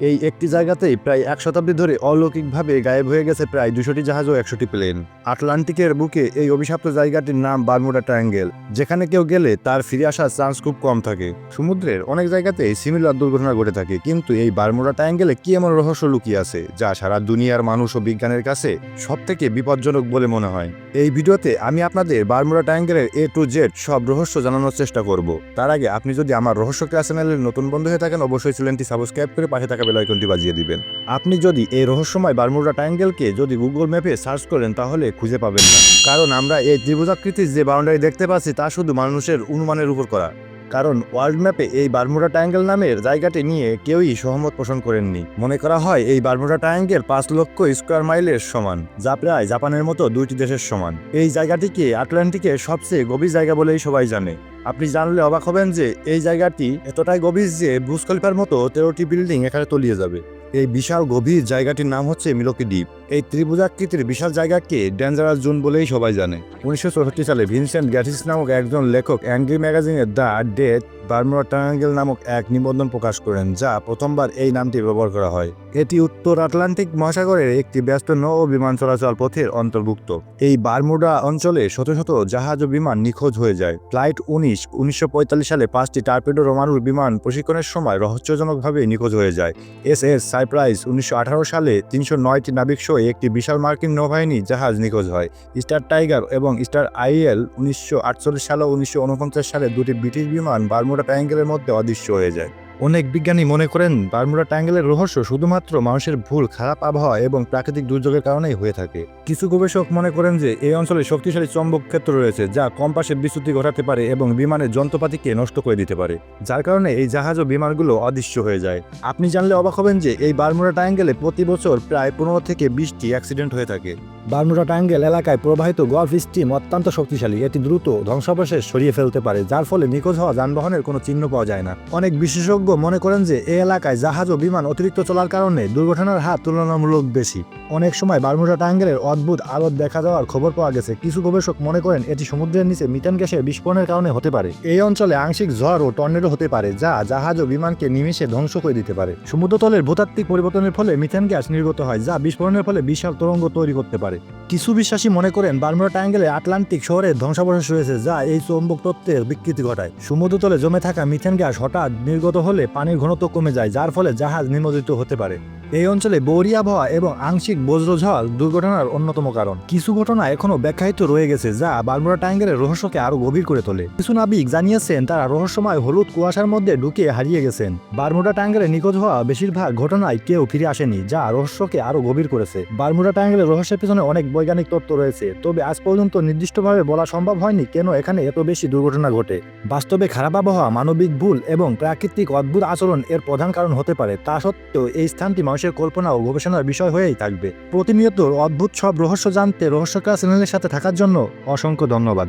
এই একটি জায়গাতেই প্রায় এক শতাব্দী ধরে অলৌকিকভাবে গায়েব হয়ে গেছে প্রায় দুশোটি জাহাজ ও একশোটি প্লেন। আটলান্টিকের বুকে এই অভিশপ্ত জায়গাটির নাম বারমুডা ট্রায়াঙ্গেল। যেখানে কেউ গেলে তার ফিরে আসার চান্স খুব কম থাকে। সমুদ্রের অনেক জায়গাতেই সিমিলার দুর্ঘটনা ঘটে থাকে, কিন্তু এই বারমুডা ট্রায়াঙ্গেলে কি এমন রহস্য লুকিয়ে আছে যা সারা দুনিয়ার মানুষ ও বিজ্ঞানের কাছে সব থেকে বিপজ্জনক বলে মনে হয়? এই ভিডিওতে আমি আপনাদের বারমুডা ট্রায়াঙ্গেলের এ টু জেড সব রহস্য জানানোর চেষ্টা করব। তার আগে আপনি যদি আমার রহস্য ক্লাস চ্যানেলের নতুন বন্ধু হয়ে থাকেন, অবশ্যই চ্যানেলটি সাবস্ক্রাইব করে পাশে থাকা বেল আইকনটি বাজিয়ে দিবেন? আপনি যদি এই রহস্যময় বারমুডা ট্রায়াঙ্গেলকে যদি গুগল ম্যাপে সার্চ করেন, তাহলে খুঁজে পাবেন না। কারণ আমরা এই ত্রিভুজাকৃতির যে বাউন্ডারি দেখতে পাচ্ছি, তা শুধু মানুষের অনুমানের উপর করা। কারণ ওয়ার্ল্ড ম্যাপে এই বারমুডা ট্রায়াঙ্গেল নামের জায়গাটি নিয়ে কেউই সহমত পোষণ করেননি। মনে করা হয় এই বারমুডা ট্রায়াঙ্গেল পাঁচ লক্ষ স্কোয়ার মাইলের সমান, যা প্রায় জাপানের মতো দুইটি দেশের সমান। এই জায়গাটিকে আটলান্টিকের সবচেয়ে গভীর জায়গা বলেই সবাই জানে। আপনি জানলে অবাক হবেন যে এই জায়গাটি এতটাই গভীর যে বুজ মতো তেরোটি বিল্ডিং এখানে তলিয়ে যাবে। এই বিশাল গভীর জায়গাটির নাম হচ্ছে মিলকি দ্বীপ। এই ত্রিভুজাকৃতির বিশাল জায়গাকে ডেঞ্জারাস জোন বলেই সবাই জানে। উনিশশো চৌষট্টি সালে ভিনসেন্ট গ্যাটিস নামক একজন লেখক অ্যাংগ্রি ম্যাগাজিনের দ্য ডেথ বার্মুডা ট্রায়াঙ্গেল নামক এক নিবন্ধন প্রকাশ করেন, যা প্রথমবার এই নামটি ব্যবহার করা হয়। এটি উত্তর আটলান্টিক মহাসাগরের একটি ব্যস্ত নৌ ও বিমান চলাচল পথের অন্তর্ভুক্ত। এই বারমুডা অঞ্চলে শত শত জাহাজ ও বিমান নিখোঁজ হয়ে যায়। ফ্লাইট উনিশ, উনিশশো সালে পাঁচটি টার্পেডো রোমানুর বিমান প্রশিক্ষণের সময় রহস্যজনকভাবে নিখোঁজ হয়ে যায়। এস এস সাইপ্রাইজ উনিশশো সালে তিনশো নয়টি নাবিক সহ একটি বিশাল মার্কিন নৌবাহিনী জাহাজ নিখোঁজ হয়। স্টার টাইগার এবং স্টার আইএল উনিশশো সালে উনিশশো সালে দুটি ব্রিটিশ বিমান বারমুডা ট্রায়াঙ্গেলের মধ্যে অদৃশ্য হয়ে যায়। অনেক বিজ্ঞানী মনে করেন বারমুডা ট্রায়াঙ্গেলের রহস্য শুধুমাত্র মানুষের ভুল, খারাপ আবহাওয়া এবং প্রাকৃতিক দুর্যোগের কারণেই হয়ে থাকে। কিছু গবেষক মনে করেন যে, এই অঞ্চলে শক্তিশালী চম্বক ক্ষেত্র রয়েছে যা কম্পাসের বিচ্যুতি ঘটাতে পারে এবং বিমানের যন্ত্রপাতিকে নষ্ট করে দিতে পারে, যার কারণে এই জাহাজ ও বিমানগুলো অদৃশ্য হয়ে যায়। আপনি জানলে অবাক হবেন যে, এই বারমুডা ট্রায়াঙ্গেলে প্রতি বছর প্রায় পনেরো থেকে বিশটি অ্যাক্সিডেন্ট হয়ে থাকে। বারমুডা ট্রায়াঙ্গেল এলাকায় প্রবাহিত গলফ স্ট্রিম অত্যন্ত শক্তিশালী, এটি দ্রুত ধ্বংসাবশেষ সরিয়ে ফেলতে পারে, যার ফলে নিখোঁজ হওয়া যানবাহনের কোনো চিহ্ন পাওয়া যায় না। অনেক বিশেষজ্ঞ মনে করেন যে এই এলাকায় জাহাজ ও বিমান অতিরিক্ত চলার কারণে দুর্ঘটনার হার তুলনামূলক বেশি। অনেক সময় বারমুডা ট্রায়াঙ্গেলের অদ্ভুত আলোর দেখা যাওয়ার খবর পাওয়া গেছে। কিছু গবেষক মনে করেন এটি সমুদ্রের নিচে মিথেন গ্যাসের বিস্ফোরণের কারণে হতে পারে। এই অঞ্চলে আংশিক ঝড় ও টর্নেডো হতে পারে, যা জাহাজ ও বিমানকে নিমিশে ধ্বংস করে দিতে পারে। সমুদ্রতলের ভূতাত্ত্বিক পরিবর্তনের ফলে মিথেন গ্যাস নির্গত হয়, যা বিস্ফোরণের ফলে বিশাল তরঙ্গ তৈরি করতে পারে। কিছু বিশ্বাসী মনে করেন বার্মুডা ট্রায়াঙ্গেলে আটলান্টিক শহরে ধ্বংসাবশেষ রয়েছে, যা এই চৌম্বক তত্ত্বের বিকৃতি ঘটায়। সমুদ্রতলে জমে থাকা মিথেন গ্যাস হঠাৎ নির্গত হলে পানির ঘনত্ব কমে যায় যার ফলে জাহাজ নিমজ্জিত হতে পারে। এই অঞ্চলে বৌরি আবহাওয়া এবং আংশিক বজ্রঝড় দুর্ঘটনার অন্যতম কারণ। কিছু ঘটনা এখনও ব্যাখ্যায়িত রয়ে গেছে যা বারমুডা ট্রায়াঙ্গেলের রহস্যকে আরও গভীর করে তোলে। কিছু নাবিক জানিয়েছেন তারা রহস্যময় হলুদ কুয়াশার মধ্যে ঢুকে হারিয়ে গেছেন। বারমুডা ট্রায়াঙ্গেলে নিখোঁজ হওয়া বেশিরভাগ ঘটনায় কেউ ফিরে আসেনি, যা রহস্যকে আরও গভীর করেছে। বারমুডা ট্রায়াঙ্গেলের রহস্যের পিছনে অনেক বৈজ্ঞানিক তত্ত্ব রয়েছে, তবে আজ পর্যন্ত নির্দিষ্টভাবে বলা সম্ভব হয়নি কেন এখানে এত বেশি দুর্ঘটনা ঘটে। বাস্তবে খারাপ আবহাওয়া, মানবিক ভুল এবং প্রাকৃতিক অদ্ভুত আচরণ এর প্রধান কারণ হতে পারে, তা সত্ত্বেও এই স্থানটি মানুষের কল্পনা ও গবেষণার বিষয় হয়েই থাকবে। প্রতিনিয়ত অদ্ভুত সব রহস্য জানতে রহস্যকার চ্যানেলের সাথে থাকার জন্য অসংখ্য ধন্যবাদ।